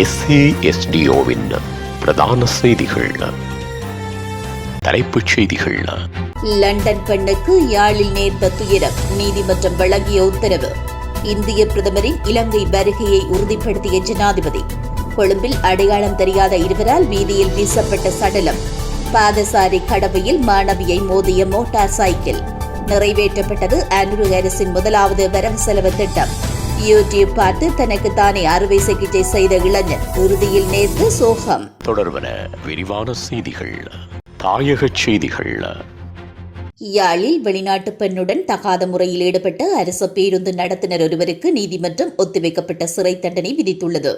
எஸ்ஏஎஸ்டிஓவின் பிரதான செய்திகள். தலைப்புச் செய்திகள். லண்டன் பெண்ணுக்கு யாழில் நேர்ந்த துயரம் நீதிமன்றம் வழங்கிய உத்தரவு. இந்திய பிரதமரின் இலங்கை வருகையை உறுதிப்படுத்திய ஜனாதிபதி. கொழும்பில் அடையாளம் தெரியாத இருவரால் வீதியில் வீசப்பட்ட சடலம். பாதசாரி கடவையில் மாணவியை மோதிய மோட்டார் சைக்கிள். நிறைவேற்றப்பட்டது ஆண்ட்ரூ ஹாரிஸின் முதலாவது வரவு செலவு திட்டம். யூடியூப் பார்த்து தனக்கு தானே அறுவை சிகிச்சை செய்த இளைஞர் இறுதியில் நேர்ந்து சோகம். தொடர்வன விரிவான செய்திகள் தாயகச் செய்திகள். யாழில் வெளிநாட்டு பெண்ணுடன் தகாத முறையில் ஈடுபட்ட அரசு பேருந்து நடத்துனர் ஒருவருக்கு நீதிமன்றம் ஒத்திவைக்கப்பட்ட சிறை தண்டனை விதித்துள்ளது.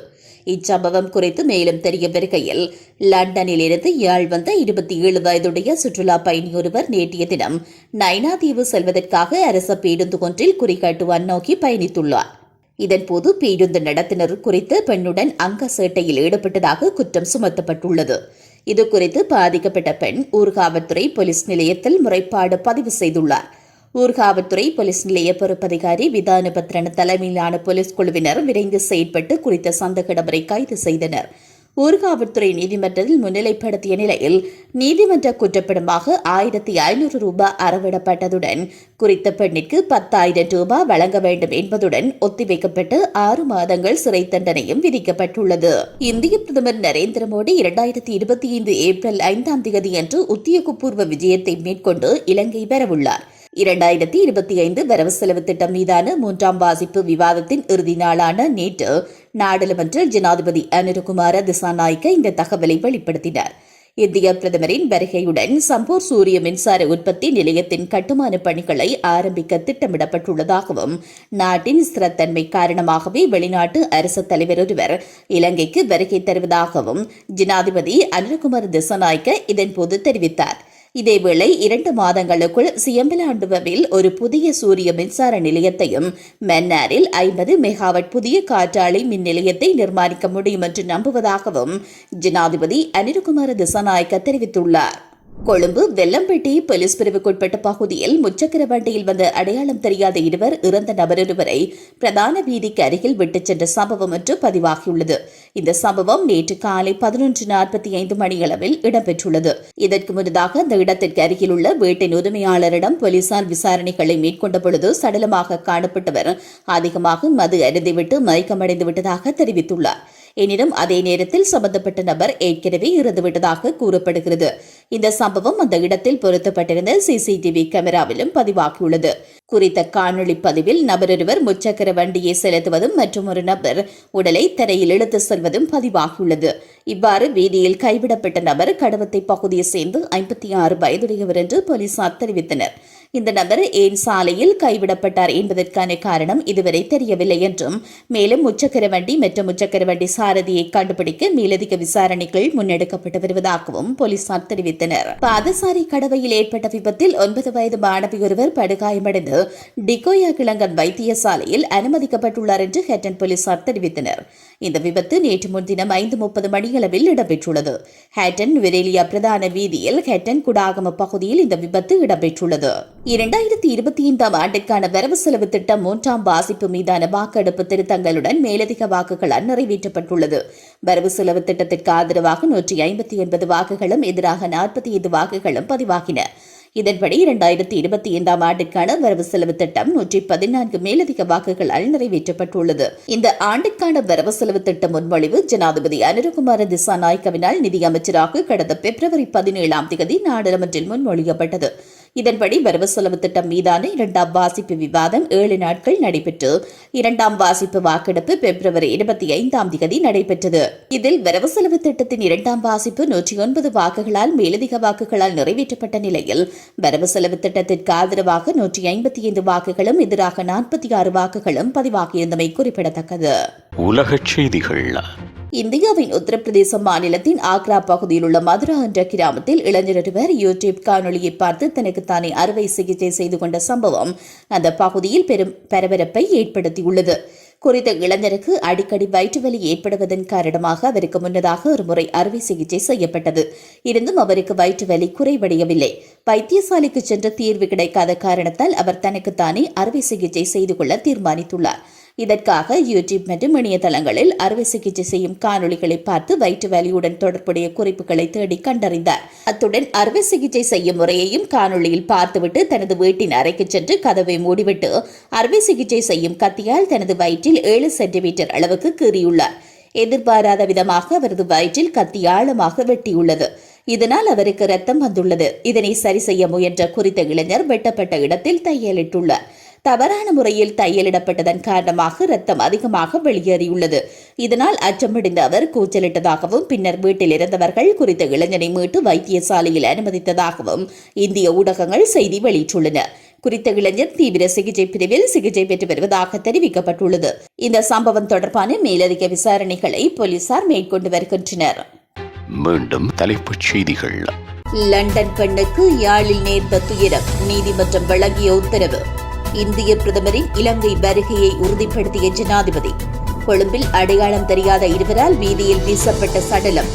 இச்சம்பவம் குறித்து மேலும் தெரிய வருகையில் லண்டனிலிருந்து யாழ் வந்த இருபத்தி ஏழு வயதுடைய சுற்றுலா பயணி ஒருவர் நேற்றைய தினம் நைனாதீவு செல்வதற்காக அரச பேருந்து ஒன்றில் குறிகாட்டுவான் நோக்கி பயணித்துள்ளார். இதன்போது பேருந்து நடத்தினர் குறித்து பெண்ணுடன் அங்க சேட்டையில் ஈடுபட்டதாக குற்றம் சுமத்தப்பட்டுள்ளது. இது குறித்து பாதிக்கப்பட்ட பெண் ஊர்காவல்துறை போலீஸ் நிலையத்தில் முறைப்பாடு பதிவு செய்துள்ளார். ஊர்காவல்துறை போலீஸ் நிலைய பொறுப்பதிகாரி விதானபத்ரன் தலைமையிலான போலீஸ் குழுவினர் விரைந்து செயற்பட்டு குறித்த சந்தக நபரை கைது செய்தனர். ஊர்காவல்துறை நீதிமன்றத்தில் முன்னிலைப்படுத்திய நிலையில் நீதிமன்ற குற்றப்படமாக ஆயிரத்தி ஐநூறு ரூபாய் அறவிடப்பட்டதுடன் குறித்த பெண்ணிற்கு பத்தாயிரம் ரூபாய் வழங்க வேண்டும் என்பதுடன் ஒத்திவைக்கப்பட்டு ஆறு மாதங்கள் சிறை தண்டனையும் விதிக்கப்பட்டுள்ளது. இந்திய பிரதமர் நரேந்திர மோடி இரண்டாயிரத்தி இருபத்தி ஐந்து ஏப்ரல் ஐந்தாம் தேதி அன்று உத்தியோகபூர்வ விஜயத்தை மேற்கொண்டு இலங்கை பெறவுள்ளார் இரண்டாயிரத்தி இருபத்தி ஐந்து வரவு செலவு திட்டம் மீதான மூன்றாம் வாசிப்பு விவாதத்தின் இறுதி நாளான நேற்று நாடாளுமன்ற ஜனாதிபதி அனுரகுமார திசாநாயக்க இந்த தகவலை வெளிப்படுத்தினார். இந்திய பிரதமரின் வருகையுடன் சம்பூர் சூரிய மின்சார உற்பத்தி நிலையத்தின் கட்டுமான பணிகளை ஆரம்பிக்க திட்டமிடப்பட்டுள்ளதாகவும் நாட்டின் ஸ்திரத்தன்மை காரணமாகவே வெளிநாட்டு அரசு தலைவர் ஒருவர் இலங்கைக்கு வருகை தருவதாகவும் ஜனாதிபதி அனுரகுமார் திசநாயக்க இதன்போது தெரிவித்தார். இதேவேளை இரண்டு மாதங்களுக்குள் சியம்பலாண்டுவில் ஒரு புதிய சூரிய மின்சார நிலையத்தையும் மன்னாரில் ஐம்பது மெகாவட் புதிய காற்றாலை மின் நிலையத்தை நிர்மாணிக்க முடியும் என்று நம்புவதாகவும் ஜனாதிபதி அனிருகுமார திசாநாயக்க தெரிவித்துள்ளார். கொழும்பு வெள்ளம்பட்டி போலீஸ் பிரிவுக்குட்பட்ட பகுதியில் முச்சக்கர வண்டியில் வந்த அடையாளம் தெரியாத இருவர் இறந்த நபரொருவரை பிரதான வீதிக்கு அருகில் விட்டுச் சென்ற சம்பவம் ஒன்று பதிவாகியுள்ளது. இந்த சம்பவம் நேற்று காலை பதினொன்று நாற்பத்தி ஐந்து மணியளவில் இடம்பெற்றுள்ளது. இதற்கு முன்னதாக அந்த இடத்திற்கு அருகில் உள்ள வீட்டின் உரிமையாளரிடம் போலீசார் விசாரணைகளை மேற்கொண்ட பொழுது சடலமாக காணப்பட்டவர் அதிகமாக மது அருந்திவிட்டு மயக்கமடைந்து விட்டதாக தெரிவித்துள்ளார். எனினும் அதே நேரத்தில் சம்பந்தப்பட்ட நபர் ஏற்கனவே இறந்துவிட்டதாக கூறப்படுகிறது. இந்த சம்பவம் அந்த இடத்தில் பொருத்தப்பட்டிருந்த சிசிடிவி கேமராவிலும் பதிவாகியுள்ளது. குறித்த காணொளி பதிவில் நபரொருவர் முச்சக்கர வண்டியை செலுத்துவதும் மற்றும் ஒரு நபர் உடலை தரையில் இழுத்து செல்வதும் பதிவாகியுள்ளது. இவ்வாறு வீதியில் கைவிடப்பட்ட நபர் கடவத்தை பகுதியை சேர்ந்து ஐம்பத்தி ஆறு வயதுடையவர் என்று போலீசார் தெரிவித்தனர். இந்த நபர் ஏன் சாலையில் கைவிடப்பட்டார் என்பதற்கான காரணம் இதுவரை தெரியவில்லை என்றும் மேலும் முச்சக்கர வண்டி மற்றும் முச்சக்கர வண்டி சாரதியை கண்டுபிடிக்க மேலதிக விசாரணைகள் முன்னெடுக்கப்பட்டு வருவதாகவும் போலீசார் தெரிவித்தனர். பாதசாரி கடவையில் ஏற்பட்ட விபத்தில் ஒன்பது வயது மாணவி ஒருவர் படுகாயமடைந்து டிகோயா கிழங்கன் வைத்தியசாலையில் அனுமதிக்கப்பட்டுள்ளார் என்று ஹெட்டன் போலீசார் தெரிவித்தனர். இந்த விபத்து நேற்று முன்தினம் ஐந்து முப்பது மணியளவில் இடம்பெற்றுள்ளது. ஹேட்டன் விரேலியா பிரதான வீதியில் ஹெட்டன் குடாகம பகுதியில் இந்த விபத்து இடம்பெற்றுள்ளது. இரண்டாயிரத்தி இருபத்தி ஐந்தாம் ஆண்டிற்கான வரவு செலவு திட்டம் மூன்றாம் வாசிப்பு மீதான வாக்கெடுப்பு திருத்தங்களுடன் மேலதிக வாக்குகளால் நிறைவேற்றப்பட்டுள்ளது. வரவு செலவு திட்டத்திற்கு ஆதரவாக நூற்றி ஐம்பத்தி ஒன்பது வாக்குகளும் எதிராக நாற்பத்தி ஐந்து வாக்குகளும் பதிவாகின. இதன்படி இரண்டாயிரத்தி இருபத்தி ஐந்தாம் ஆண்டிற்கான வரவு செலவு திட்டம் நூற்றி பதினான்கு மேலதிக வாக்குகளால் நிறைவேற்றப்பட்டுள்ளது. இந்த ஆண்டிற்கான வரவு செலவு திட்ட முன்மொழிவு ஜனாதிபதி அனுரகுமார திசாநாயக்கவினால் நிதியமைச்சராக கடந்த பிப்ரவரி பதினேழாம் தேதி நாடாளுமன்றில் முன்மொழியப்பட்டது. இதன்படி வரவு செலவு திட்டம் மீதான இரண்டாம் வாசிப்பு விவாதம் ஏழு நாட்கள் நடைபெற்று இரண்டாம் வாசிப்பு வாக்கெடுப்பு பிப்ரவரி இருபத்தி ஐந்தாம் தேதி நடைபெற்றது. இதில் வரவு செலவு திட்டத்தின் இரண்டாம் வாசிப்பு நூற்றி ஒன்பது வாக்குகளால் மேலதிக வாக்குகளால் நிறைவேற்றப்பட்ட நிலையில் வரவு செலவு திட்டத்திற்கு ஆதரவாக நூற்றி ஐம்பத்தி ஐந்து வாக்குகளும் எதிராக நாற்பத்தி ஆறு வாக்குகளும் பதிவாகியிருந்தமை குறிப்பிடத்தக்கது. உலகச் செய்திகள் இந்தியாவின் உத்தரப்பிரதேச மாநிலத்தின் ஆக்ரா பகுதியில் உள்ள மதுரா என்ற கிராமத்தில் இளைஞர் ஒருவர் யூடியூப் காணொலியை பார்த்து தனக்கு தானே அறுவை சிகிச்சை செய்து கொண்ட சம்பவம் அந்த பகுதியில் பெரும் பரபரப்பை ஏற்படுத்தியுள்ளது. குறித்த இளைஞருக்கு அடிக்கடி வயிற்றுவலி ஏற்படுவதன் காரணமாக அவருக்கு முன்னதாக ஒரு முறை அறுவை சிகிச்சை செய்யப்பட்டது. இருந்தும் அவருக்கு வயிற்றுவலி குறைவடையவில்லை. வைத்தியசாலைக்கு சென்ற தீர்வு கிடைக்காத காரணத்தால் அவர் தனக்குத்தானே அறுவை சிகிச்சை செய்து கொள்ள தீர்மானித்துள்ளார். இதற்காக யூடியூப் மற்றும் இணையதளங்களில் அறுவை சிகிச்சை செய்யும் காணொளிகளை பார்த்து வயிற்று வலியுடன் தொடர்புடைய குறிப்புகளை தேடி கண்டறிந்தார். அத்துடன் அறுவை சிகிச்சை செய்யும் முறையையும் காணொளியில் பார்த்துவிட்டு தனது வீட்டின் அறைக்கு சென்று கதவை மூடிவிட்டு அறுவை சிகிச்சை செய்யும் கத்தியால் தனது வயிற்றில் ஏழு சென்டிமீட்டர் அளவுக்கு கீறியுள்ளார். எதிர்பாராத விதமாக அவரது வயிற்றில் கத்தி ஆழமாக வெட்டியுள்ளது. இதனால் அவருக்கு ரத்தம் வந்துள்ளது. இதனை சரி செய்ய முயன்ற குறித்த இளைஞர் வெட்டப்பட்ட இடத்தில் தையலிட்டுள்ளார். தவறான முறையில் தையலிடப்பட்டதன் காரணமாக ரத்தம் அதிகமாக வெளியேறியுள்ளது. இதனால் அச்சமடைந்த அவர் கூச்சலிட்டதாகவும் பின்னர் வீட்டில் இருந்தவர்கள் குறித்த இளைஞனை மீட்டு வைத்தியசாலையில் அனுமதித்ததாகவும் இந்திய ஊடகங்கள் செய்தி வெளியிட்டுள்ளன. குறித்த இளைஞர் தீவிர சிகிச்சை பிரிவில் சிகிச்சை பெற்று வருவதாக தெரிவிக்கப்பட்டுள்ளது. இந்த சம்பவம் தொடர்பான மேலதிக விசாரணைகளை போலீசார் மேற்கொண்டு வருகின்றனர். மீண்டும் தலைப்புச் செய்திகள். லண்டன் பெண்ணுக்கு யாழில் நேர்ந்த துயரம் நீதிமன்றம் வழங்கிய உத்தரவு. இந்திய பிரதமரின் இலங்கை வருகையை உறுதிப்படுத்திய ஜனாதிபதி. கொழும்பில் அடையாளம் தெரியாத இருவரால் வீதியில் வீசப்பட்ட சடலம்.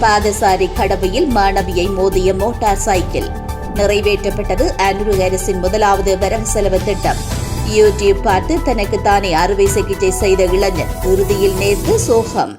பாதசாரி கடவையில் மாணவியை மோதிய மோட்டார் சைக்கிள். நிறைவேற்றப்பட்டது ஆண்ட்ரூ ஹாரிஸின் முதலாவது வரவு செலவு திட்டம். யூடியூப் பார்த்து தனக்கு தானே அறுவை சிகிச்சை செய்த இளைஞர் இறுதியில் நேர்ந்து சோகம்.